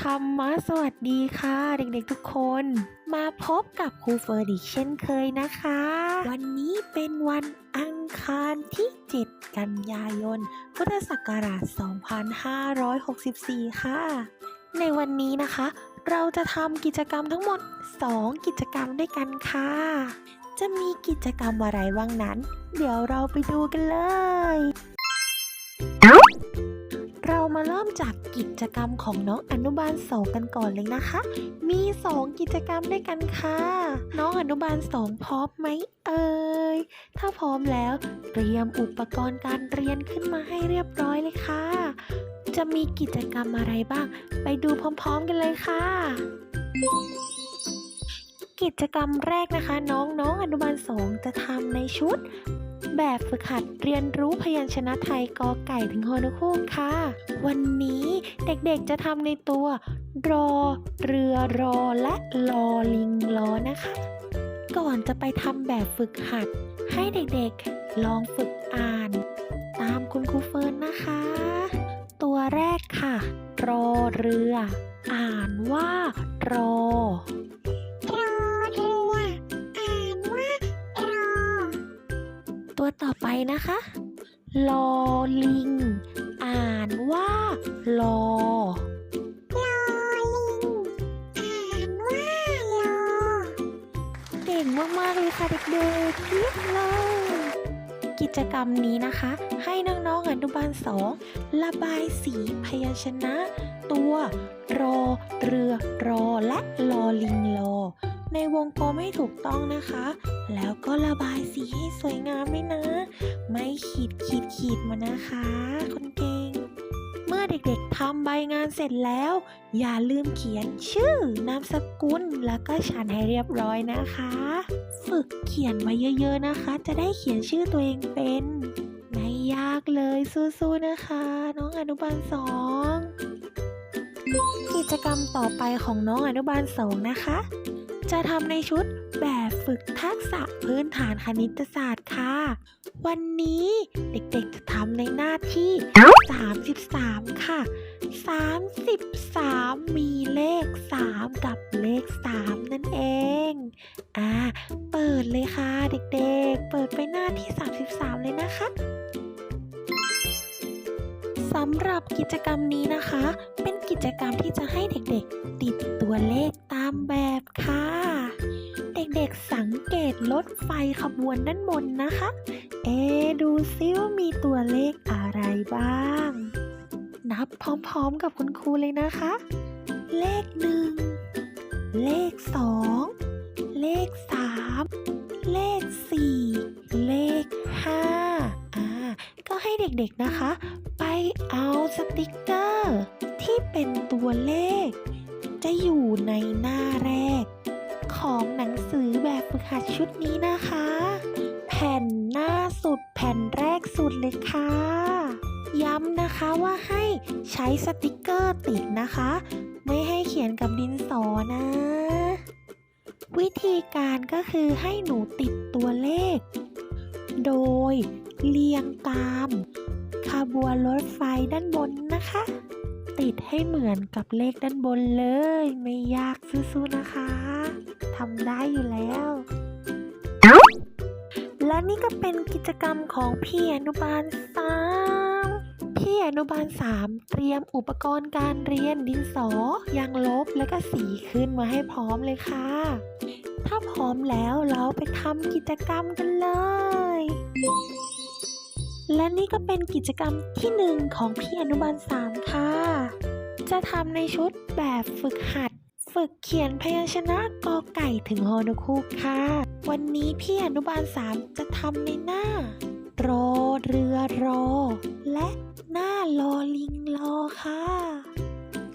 ธรรมะสวัสดีค่ะ เด็กๆทุกคน มาพบกับครูเฟิร์นอีกเช่นเคยนะคะ วันนี้เป็นวันอังคารที่ 7 กันยายน พุทธศักราช 2564 ค่ะ ในวันนี้นะคะ เราจะทำกิจกรรมทั้งหมด 2 กิจกรรมด้วยกันค่ะ จะมีกิจกรรมอะไรบ้างนั้น เดี๋ยวเราไปดูกันเลย เรามาเริ่มจากกิจกรรมของน้องอนุบาลสองกันก่อนเลยนะคะ มี 2 กิจกรรมด้วยกันค่ะ น้องอนุบาลสองพร้อมไหมเอ่ย ถ้าพร้อมแล้วเตรียมอุปกรณ์การเรียนขึ้นมาให้เรียบร้อยเลยค่ะ จะมีกิจกรรมอะไรบ้าง ไปดูพร้อมๆกันเลยค่ะกิจกรรมแรกนะคะ น้องๆอนุบาลสองจะทำในชุด แบบฝึกหัดเรียนรู้พยัญชนะไทยกอไก่ถึงฮอนุคูกค่ะ วันนี้เด็กๆจะทำในตัว รอ เรือรอและลอลิงลอนะคะ ก่อนจะไปทำแบบฝึกหัด ให้เด็กๆลองฝึกอ่าน ตามคุณครูเฟิร์นนะคะ ตัวแรกค่ะ รอเรือ อ่านว่ารอ ต่อไปนะคะ ลอลิง อ่านว่า ลอ ลอลิง อ่านว่ารอเก่งมากๆเลยค่ะเด็กๆเยี่ยมเลย กิจกรรมนี้นะคะ ให้น้องๆอนุบาลสองระบายสีพยัญชนะ ตัว รอ เรือ รอและลอลิงลอ ในวงกลมให้ถูกต้องนะคะ แล้วก็ระบายสีให้สวยงามด้วยนะ ไม่ขีดขีดขีดมานะคะ คนเก่ง เมื่อเด็กๆทำใบงานเสร็จแล้ว อย่าลืมเขียนชื่อนามสกุลแล้วก็ฉันให้เรียบร้อยนะคะ ฝึกเขียนไว้เยอะๆนะคะ จะได้เขียนชื่อตัวเองเป็นไม่ยากเลยสู้ๆนะคะ น้องอนุบาลสองกิจกรรมต่อไปของน้องอนุบาลสองนะคะ จะทำในชุดแบบฝึกทักษะพื้นฐานคณิตศาสตร์ค่ะ วันนี้เด็กๆจะทำในหน้าที่ 33 ค่ะ 33 มีเลข 3 กับเลข 3 นั่นเอง อ่า เปิดเลยค่ะเด็กๆ เปิดไปหน้าที่ 33 เลยนะคะสำหรับกิจกรรมนี้นะคะ เป็นกิจกรรมที่จะให้เด็กๆ ติดตัวเลขตามแบบค่ะ กๆสังเกตรถไฟขบวนด้านบนนะคะ เอ ดูซิว่ามีตัวเลขอะไรบ้าง นับพร้อมๆกับคุณครูเลยนะคะ เลขหนึ่ง เลขสอง เลขสาม เลขสี่ เลขห้าอ่า ก็ให้เด็กๆนะคะ ไปเอาสติกเกอร์ ที่เป็นตัวเลข จะอยู่ในหน้าแรก ของหนังสือแบบฝึกหัดชุดนี้นะคะ แผ่นหน้าสุดแผ่นแรกสุดเลยค่ะ ย้ำนะคะว่าให้ใช้สติกเกอร์ติดนะคะ ไม่ให้เขียนกับดินสอนะ วิธีการก็คือให้หนูติดตัวเลข โดยเรียงตามขบวนรถไฟด้านบนนะคะ ติดให้เหมือนกับเลขด้านบนเลย ไม่ยากสู้ๆนะคะำได้อยู่แล้ว และนี่ก็เป็นกิจกรรมของพี่อนุบาลสามพี่อนุบาลสามเตรียมอุปกรณ์การเรียนดินสอยางลบและก็สีขึ้นมาให้พร้อมเลยค่ะ ถ้าพร้อมแล้วเราไปทำกิจกรรมกันเลยและนี่ก็เป็นกิจกรรมที่หนึ่งของพี่อนุบาลสามค่ะ จะทำในชุดแบบฝึกหัด ฝึกเขียนพยัญชนะกอไก่ถึงฮอนคูค่ะ วันนี้พี่อนุบาลสามจะทำในหน้ารอเรือรอ และหน้าลอลิงรอค่ะ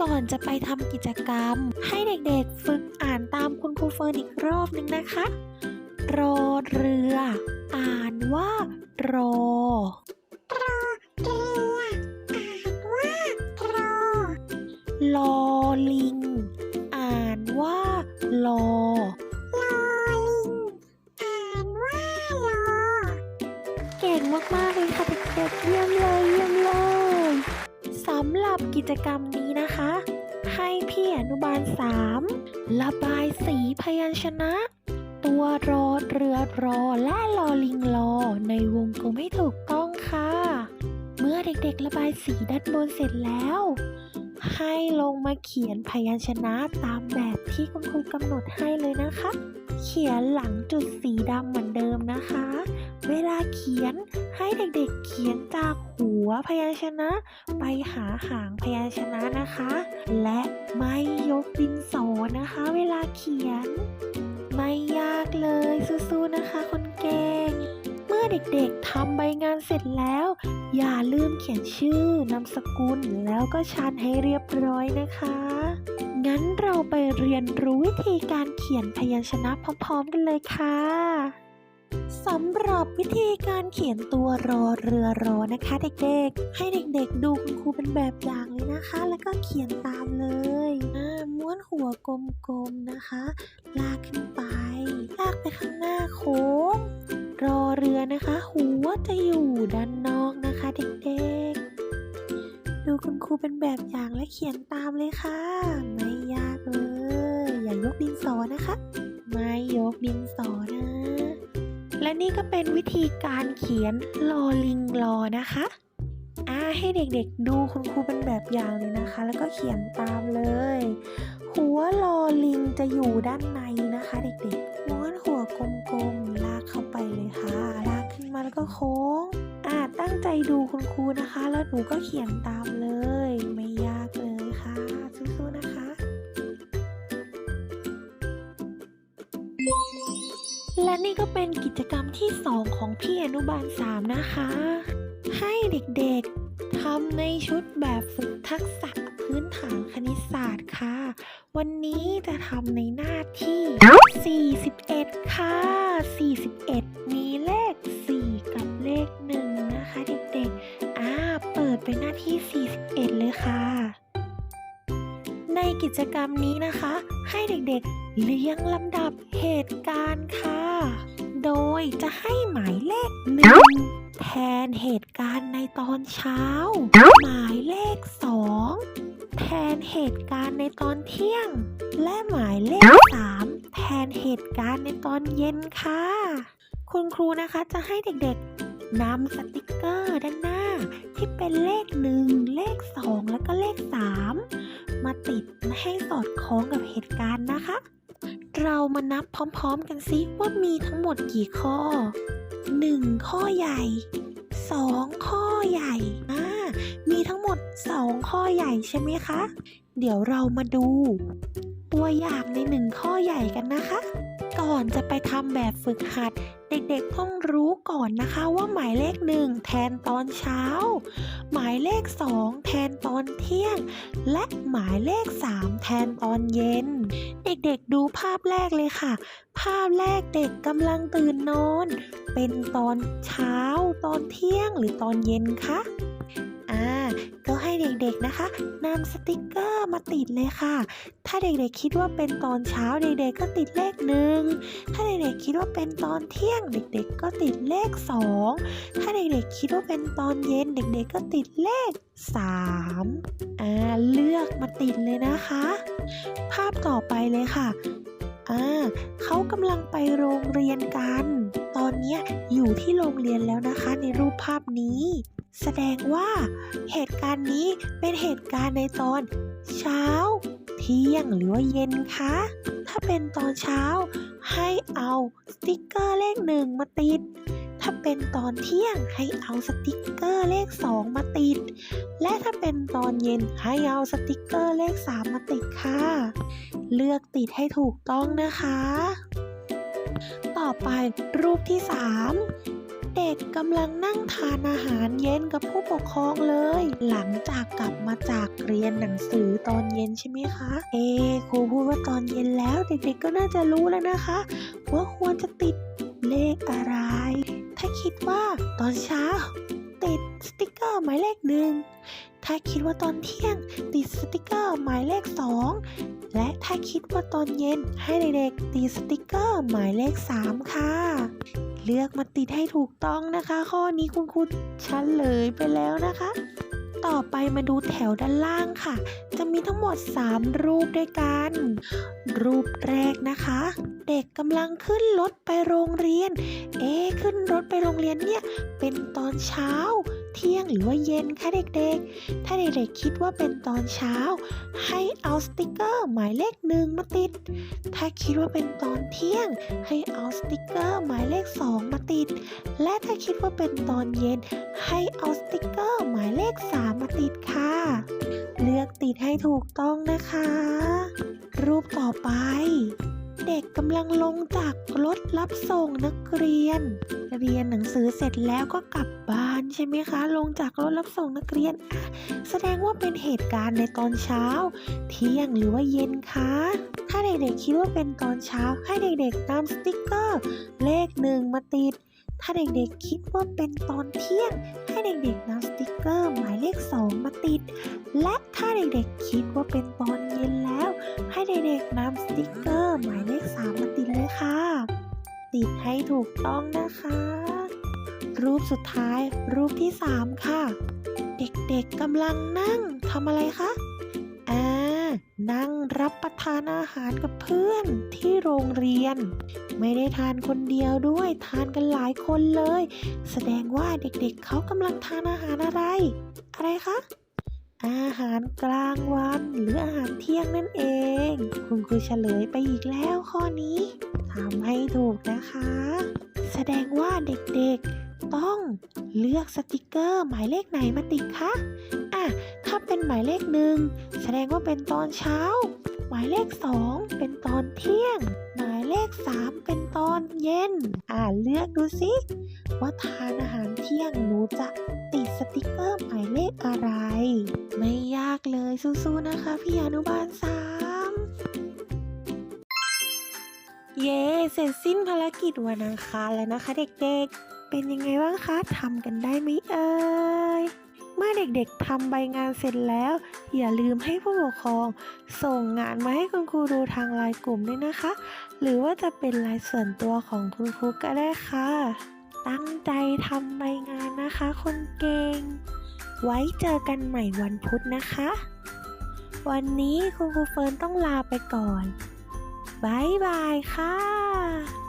ก่อนจะไปทำกิจกรรม ให้เด็กๆฝึกอ่านตามคุณครูเฟิร์นอีกรอบนึงนะคะ รอเรือ อ่านว่า รอรอเรือ อ่านว่ารอ ลอลิงอ่า ลอ ลอลิง อ่านว่ารอเก่งมากๆเลยค่ะเด็กๆเยี่ยมเลยเยี่ยมเลยสำหรับกิจกรรมนี้นะคะ ให้พพี่อนุบาลสามระบายสีพยัญชนะ ตัวรอเรือรอและลอลิงรอในวงกลมให้ถูกต้องค่ะ เมื่อเด็กๆระบายสีด้านบนเสร็จแล้ว ให้ลงมาเขียนพยัญชนะตามแบบที่คุณครูกำหนดให้เลยนะคะ เขียนหลังจุดสีดำเหมือนเดิมนะคะ เวลาเขียนให้เด็กๆเขียนจากหัวพยัญชนะ ไปหาหางพยัญชนะนะคะ และไม่ยกดินสอนะคะ เวลาเขียน ไม่ยากเลยสู้ๆนะคะคนเก่ง เด็กๆทำใบงานเสร็จแล้ว อย่าลืมเขียนชื่อนามสกุลแล้วก็ชั้นให้เรียบร้อยนะคะ งั้นเราไปเรียนรู้วิธีการเขียนพยัญชนะพร้อมๆกันเลยค่ะสำหรับวิธีการเขียนตัวรอเรือรอนะคะ เด็กๆ ให้เด็กๆ ดูคุณครูเป็นแบบอย่างเลยนะคะ แล้วก็เขียนตามเลยม้วนหัวกลมๆนะคะ ลากขึ้นไป ลากไปข้างหน้าโค้ง รอเรือนะคะ หัวจะอยู่ด้านนอกนะคะเด็กๆ ดูคุณครูเป็นแบบอย่างและเขียนตามเลยค่ะ ไม่ยากเลย อย่ายกดินสอนะคะ ไม่ยกดินสอนะ และนี่ก็เป็นวิธีการเขียนลอลิงรอนะคะอ่าให้เด็กๆดูคุณครูเป็นแบบอย่างเลยนะคะ แล้วก็เขียนตามเลย หัวลอลิงจะอยู่ด้านในนะคะเด็กๆ ก็โค้ง อ่าตั้งใจดูคุณครูนะคะ แล้วหนูก็เขียนตามเลย ไม่ยากเลยค่ะสู้ๆนะคะ และนี่ก็เป็นกิจกรรมที่ 2 ของพี่อนุบาล 3 นะคะ ให้เด็กๆทำในชุดแบบฝึกทักษะพื้นฐานคณิตศาสตร์ค่ะ วันนี้จะทำในหน้าที่ 41 ค่ะ 41 ไปหน้าที่ 41 เลยค่ะ ในกิจกรรมนี้นะคะ ให้เด็กๆเรียงลำดับเหตุการณ์ค่ะ โดยจะให้หมายเลขหนึ่งแทนเหตุการณ์ในตอนเช้า หมายเลขสองแทนเหตุการณ์ในตอนเที่ยง และหมายเลขสามแทนเหตุการณ์ในตอนเย็นค่ะ คุณครูนะคะจะให้เด็กๆ นำสติกเกอร์ด้านหน้า ที่เป็นเลขหนึ่งเลขสองแล้วก็เลขสามมาติดให้สอดคล้องกับเหตุการณ์นะคะ เรามานับพร้อมๆกันซิว่ามีทั้งหมดกี่ข้อ 1 ข้อใหญ่ 2 ข้อใหญ่อ่ามีทั้งหมด 2 ข้อใหญ่ใช่ไหมคะ เดี๋ยวเรามาดู ตัวอย่างใน 1 ข้อใหญ่กันนะคะ ก่อนจะไปทำแบบฝึกหัด เด็กๆต้องรู้ก่อนนะคะว่าหมายเลข1แทนตอนเช้า หมายเลข2แทนตอนเที่ยง และหมายเลข3แทนตอนเย็น เด็กๆดูภาพแรกเลยค่ะ ภาพแรกเด็กกำลังตื่นนอน เป็นตอนเช้า ตอนเที่ยงหรือตอนเย็นคะ อ่าก็ให้เด็กๆนะคะนำสติกเกอร์มาติดเลยค่ะ ถ้าเด็กๆคิดว่าเป็นตอนเช้าเด็กๆก็ติดเลขหนึ่งถ้าเด็กๆคิดว่าเป็นตอนเที่ยงเด็กๆ ก็ติดเลขสองถ้าเด็กๆคิดว่าเป็นตอนเย็นเด็กๆ ก็ติดเลขสามอ่าเลือกมาติดเลยนะคะ ภาพต่อไปเลยค่ะอ่าเขากำลังไปโรงเรียนกัน ตอนนี้อยู่ที่โรงเรียนแล้วนะคะในรูปภาพนี้ แสดงว่าเหตุการณ์นี้เป็นเหตุการณ์ในตอน เช้า เที่ยงหรือว่าเย็นคะ ถ้าเป็นตอนเช้า ให้เอาสติกเกอร์เลขหนึ่งมาติด ถ้าเป็นตอนเที่ยงให้เอาสติกเกอร์เลข2มาติด และถ้าเป็นตอนเย็นให้เอาสติกเกอร์เลข3มมาติดค่ะ เลือกติดให้ถูกต้องนะคะ ต่อไปรูปที่3 เด็กกำลังนั่งทานอาหารเย็นกับผู้ปกครองเลย หลังจากกลับมาจากเรียนหนังสือตอนเย็นใช่ไหมคะ เอครูพูดว่าตอนเย็นแล้ว เด็กๆก็น่าจะรู้แล้วนะคะ ว่าควรจะติดเลขอะไร ถ้าคิดว่าตอนเช้า ติดสติกเกอร์หมายเลขหนึ่ง ถ้าคิดว่าตอนเที่ยง ติดสติกเกอร์หมายเลขสองและถ้าคิดว่าตอนเย็นให้เด็กๆติดสติกเกอร์หมายเลข 3 ค่ะ เลือกมาติดให้ถูกต้องนะคะ ข้อนี้คุณครูเลยไปแล้วนะคะ ต่อไปมาดูแถวด้านล่างค่ะ จะมีทั้งหมด 3 รูปด้วยกัน รูปแรกนะคะเด็กกำลังขึ้นรถไปโรงเรียน เอ๊ขึ้นรถไปโรงเรียนเนี่ย เป็นตอนเช้า เที่ยงหรือว่าเย็นคะเด็กๆ ถ้าเด็กๆคิดว่าเป็นตอนเช้า ให้เอาสติกเกอร์หมายเลขหนึ่งมาติด ถ้าคิดว่าเป็นตอนเที่ยง ให้เอาสติกเกอร์หมายเลขสองมาติด และถ้าคิดว่าเป็นตอนเย็น ให้เอาสติกเกอร์หมายเลขสามมาติดค่ะ เลือกติดให้ถูกต้องนะคะ รูปต่อไป เด็กกำลังลงจากรถรับส่งนักเรียน เรียนหนังสือเสร็จแล้วก็กลับบ้านใช่ไหมคะ ลงจากรถรับส่งนักเรียน แสดงว่าเป็นเหตุการณ์ในตอนเช้า เที่ยงหรือว่าเย็นคะ ถ้าเด็กๆคิดว่าเป็นตอนเช้าให้เด็กๆนำสติกเกอร์ เลขหนึ่งมาติด ถ้าเด็กๆคิดว่าเป็นตอนเที่ยง ให้เด็กๆนำสติกเกอร์หมายเลขสองมาติด และถ้าเด็กๆคิดว่าเป็นตอนเย็นแล้ว ให้เด็กๆนำสติกเกอร์หมายเลขสามมาติดเลยค่ะ ติดให้ถูกต้องนะคะ รูปสุดท้ายรูปที่สามค่ะ เด็กๆกำลังนั่งทำอะไรคะ นั่งรับประทานอาหารกับเพื่อนที่โรงเรียน ไม่ได้ทานคนเดียวด้วยทานกันหลายคนเลย แสดงว่าเด็กๆเขากำลังทานอาหารอะไร อะไรคะอาหารกลางวันหรืออาหารเที่ยงนั่นเอง คุณครูเฉลยไปอีกแล้วข้อนี้ทำให้ถูกนะคะ แสดงว่าเด็กๆต้องเลือกสติกเกอร์หมายเลขไหนมาติดคะาเป็นหมายเลขหนึ่งแสดงว่าเป็นตอนเช้า หมายเลขสองเป็นตอนเที่ยง หมายเลขสามเป็นตอนเย็น อ่าเลือกดูสิว่าทานอาหารเที่ยงหนูจะติดสติกเกอร์หมายเลขอะไร ไม่ยากเลยสู้ๆนะคะพี่อนุบาลสามเย้เสร็จสิ้นภารกิจวันอังคารแล้วนะคะเด็กๆ เป็นยังไงบ้างคะทำกันได้ไหมเอ่ย เมื่อเด็กๆทำใบงานเสร็จแล้ว อย่าลืมให้ผู้ปกครอง ส่งงานมาให้คุณครูดูทางไลน์กลุ่มด้วยนะคะ หรือว่าจะเป็นไลน์ส่วนตัวของคุณครูก็ได้ค่ะ ตั้งใจทำใบงานนะคะ คนเก่ง ไว้เจอกันใหม่วันพุธนะคะ วันนี้คุณครูเฟิร์นต้องลาไปก่อนบายบายค่ะ